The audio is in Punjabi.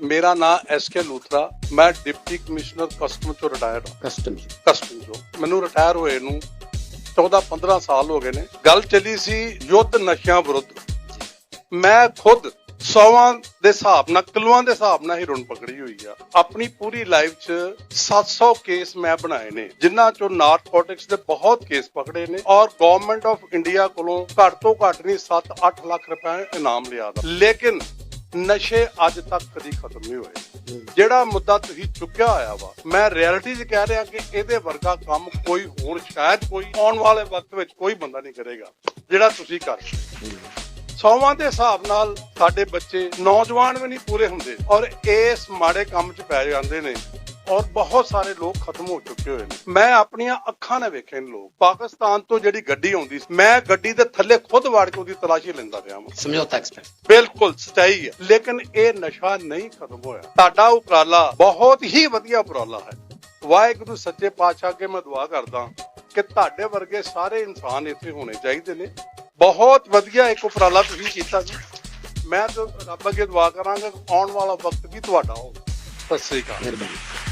ਮੇਰਾ ਨਾਮ ਐਸ ਕੇ ਲੂਥਰਾ ਮੈਂ ਡਿਪਟੀ ਕਮਿਸ਼ਨਰ ਕਸਟਮ ਤੋਂ ਰਿਟਾਇਰਡ ਹਾਂ। ਕਸਟਮ ਕਸਟਮ ਤੋਂ। ਮੈਨੂੰ ਰਿਟਾਇਰ ਹੋਏ ਨੂੰ 14 15 ਸਾਲ ਹੋ ਗਏ ਨੇ। ਗੱਲ ਚੱਲੀ ਸੀ ਯੁੱਧ ਨਸ਼ਿਆਂ ਵਿਰੁੱਧ। ਮੈਂ ਖੁਦ ਸੌਵਾਂ ਦੇ ਹਿਸਾਬ ਨਾਲ ਕਿਲੋਆਂ ਦੇ ਹਿਸਾਬ ਨਾਲ ਹੀਰੋਇਨ ਪਕੜੀ ਹੋਈ ਆ। ਆਪਣੀ ਪੂਰੀ ਲਾਈਫ 'ਚ 700 ਕੇਸ ਮੈਂ ਬਣਾਏ ਨੇ ਜਿਨ੍ਹਾਂ 'ਚੋਂ ਨਾਰਕੋਟਿਕਸ ਦੇ ਬਹੁਤ ਕੇਸ ਪਕੜੇ ਨੇ ਔਰ ਗਵਰਨਮੈਂਟ ਆਫ ਇੰਡੀਆ ਕੋਲੋਂ ਘੱਟ ਤੋਂ ਘੱਟ ਨਹੀਂ 7-8 ਲੱਖ ਰੁਪਏ ਇਨਾਮ ਲਿਆ ਦਾ ਲੇਕਿਨ ਨਸ਼ੇ ਅੱਜ ਤੱਕ ਕਦੀ ਖਤਮ ਨਹੀਂ ਹੋਏ। ਜਿਹੜਾ ਮੁੱਦਾ ਤੁਸੀਂ ਚੁੱਕਿਆ ਹੋਇਆ ਵਾ, ਮੈਂ ਰਿਐਲਿਟੀ 'ਚ ਕਹਿ ਰਿਹਾ ਕਿ ਇਹਦੇ ਵਰਗਾ ਕੰਮ ਕੋਈ ਹੋਰ, ਸ਼ਾਇਦ ਕੋਈ ਆਉਣ ਵਾਲੇ ਵਕਤ ਵਿੱਚ ਕੋਈ ਬੰਦਾ ਨਹੀਂ ਕਰੇਗਾ, ਜਿਹੜਾ ਤੁਸੀਂ ਕਰ ਰਹੇ ਸੌਵਾਂ ਦੇ ਹਿਸਾਬ ਨਾਲ ਸਾਡੇ ਬੱਚੇ ਨੌਜਵਾਨ ਵੀ ਨਹੀਂ ਪੂਰੇ ਹੁੰਦੇ ਔਰ ਇਸ ਮਾੜੇ ਕੰਮ 'ਚ ਪੈ ਜਾਂਦੇ ਨੇ। ਔਰ ਬਹੁਤ ਸਾਰੇ ਲੋਕ ਖਤਮ ਹੋ ਚੁੱਕੇ ਹੋਏ ਨੇ। ਮੈਂ ਆਪਣੀਆਂ ਅੱਖਾਂ ਨਾਲ ਵੇਖੇ ਨੇ ਲੋਕ। ਪਾਕਿਸਤਾਨ ਤੋਂ ਜਿਹੜੀ ਗੱਡੀ ਆਉਂਦੀ ਸੀ ਮੈਂ ਗੱਡੀ ਦੇ ਥੱਲੇ ਖੁਦ ਵਾੜ ਕੇ ਉਹਦੀ ਤਲਾਸ਼ੀ ਲੈਂਦਾ ਰਿਹਾ ਹਾਂ ਸਮਝੌਤਾ ਐਕਸਪਰਟ ਬਿਲਕੁਲ ਸਚਾਈ ਹੈ। ਲੇਕਿਨ ਇਹ ਨਸ਼ਾ ਨਹੀਂ ਖਤਮ ਹੋਇਆ। ਤੁਹਾਡਾ ਉਪਰਾਲਾ ਬਹੁਤ ਹੀ ਵਧੀਆ ਉਪਰਾਲਾ ਹੈ। ਵਾਹਿਗੁਰੂ ਸੱਚੇ ਪਾਤਸ਼ਾਹ ਅੱਗੇ ਮੈਂ ਦੁਆ ਕਰਦਾ ਕਿ ਤੁਹਾਡੇ ਵਰਗੇ ਸਾਰੇ ਇਨਸਾਨ ਇੱਥੇ ਹੋਣੇ ਚਾਹੀਦੇ ਨੇ। ਬਹੁਤ ਵਧੀਆ ਇੱਕ ਉਪਰਾਲਾ ਤੁਸੀਂ ਕੀਤਾ ਜੀ ਮੈਂ ਤਾਂ ਰੱਬ ਅੱਗੇ ਦੁਆ ਕਰਾਂਗਾ ਕਿ ਆਉਣ ਵਾਲਾ ਵਕਤ ਵੀ ਤੁਹਾਡਾ ਹੋਵੇ। ਸਤਿ ਸ੍ਰੀ ਅਕਾਲ। ਮਿਹਰਬਾਨੀ।